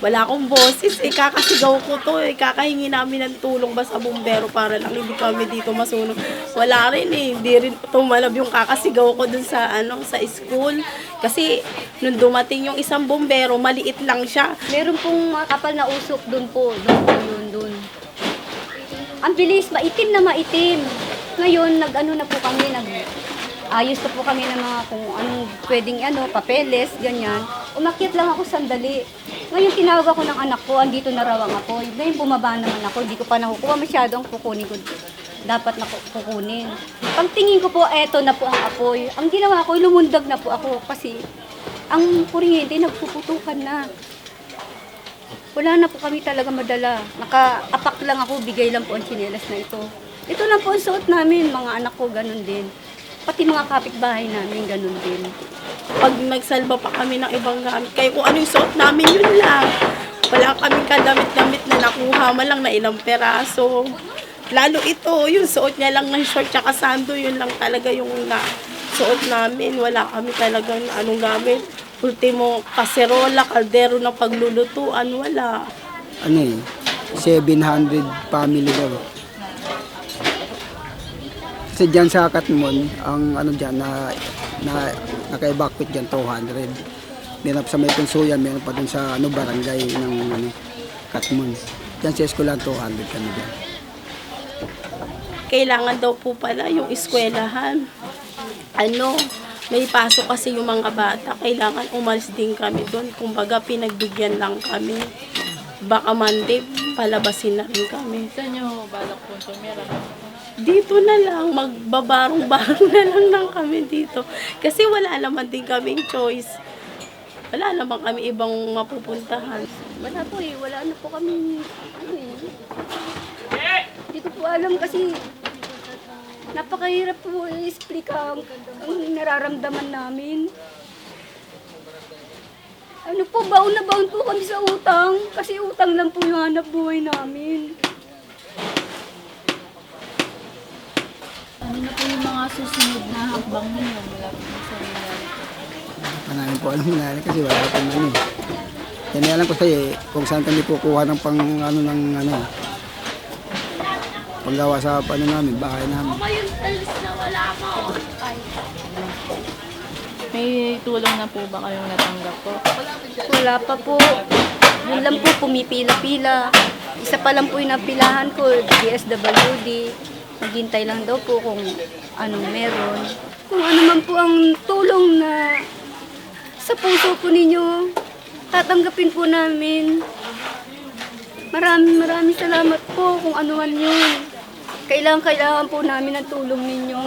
Wala akong boses, eh, kakasigaw ko to, eh, kakahingi namin ng tulong ba sa bumbero para lang hindi kami dito masunog. Wala rin eh, hindi rin tumalab yung kakasigaw ko dun sa, ano, sa school. Kasi, nung dumating yung isang bumbero, maliit lang siya. Meron pong mga kapal na usok doon po. Po yun, doon. Ang bilis, maitim na maitim. Ngayon, nag-ano na po kami, nag ayos na po kami ng mga kung anong pwedeng ano, papeles, ganyan. Umakyat lang ako sandali. Ngayon, tinawag ako ng anak ko, andito na raw ang apoy. Ngayon, bumaba naman ako, hindi ko pa nakukuha masyado ang kukunin ko. Dapat na ku- kukunin. Pagtingin ko po, eto na po ang apoy. Ang ginawa ko, lumundag na po ako kasi ang kuryente nagpuputukan na. Wala na po kami talaga madala. Naka-apak lang ako, bigay lang po ang tsinelas na ito. Ito lang po ang suot namin, mga anak ko, ganun din. Pati mga kapitbahay namin, ganun din. Pag nagsalba pa kami ng ibang gamit, kaya kung ano yung suot namin, yun lang. Wala kaming kadamit-damit na nakuha, malang na ilang peraso. Lalo ito, yung suot niya lang ng short tsaka sando, yun lang talaga yung na suot namin. Wala kami talagang anong gamit. Ultimo, kaserola, kaldero na paglulutuan, wala. ano eh, 700 family daw. Kasi dyan sa Katmon, ang ano dyan, na, na naka-evacuate dyan, 200. Meron pa sa may Pensuyan, meron pa dun sa ano, barangay ng ano, Katmon. Dyan sa eskwelahan, 200 kami dyan. Kailangan daw po pala yung eskwelahan. Ano, may pasok kasi yung mga bata. Kailangan umalis din kami doon. Kumbaga, pinagbigyan lang kami. Baka Monday, palabasin na rin kami. Saan nyo balak po tumira? Dito na lang, magbabarong-barong na lang lang kami dito. Kasi wala naman din kaming choice. Wala naman kami ibang mapupuntahan. Wala po eh, wala na po kami, ano eh. Ko po alam kasi napakahirap po i-explain ang, ang nararamdaman namin. Ano po, baon na baon po kami sa utang. Kasi utang lang po yung hanap buhay namin. Ano na po yung mga susunod na hakbang ninyo mula po sa nangyari? Pa namin po alam na kasi wala pa ano eh. Yan alam ko sa'yo eh, kung saan kami kukuha ng pang ano ng ano, panggawa sa ano namin, bahay namin. May tulong na po ba kayong natanggap po? Wala pa po. Yun lang po, pumipila-pila. Isa pa lang po yung napilahan ko, DSWD. Maghintay lang daw po kung anong meron. Kung ano man po ang tulong na sa puso po ninyo, tatanggapin po namin. Maraming maraming salamat po kung ano man yun. Kailangan, kailangan po namin ang tulong ninyo.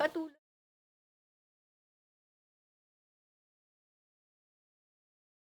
Katulad.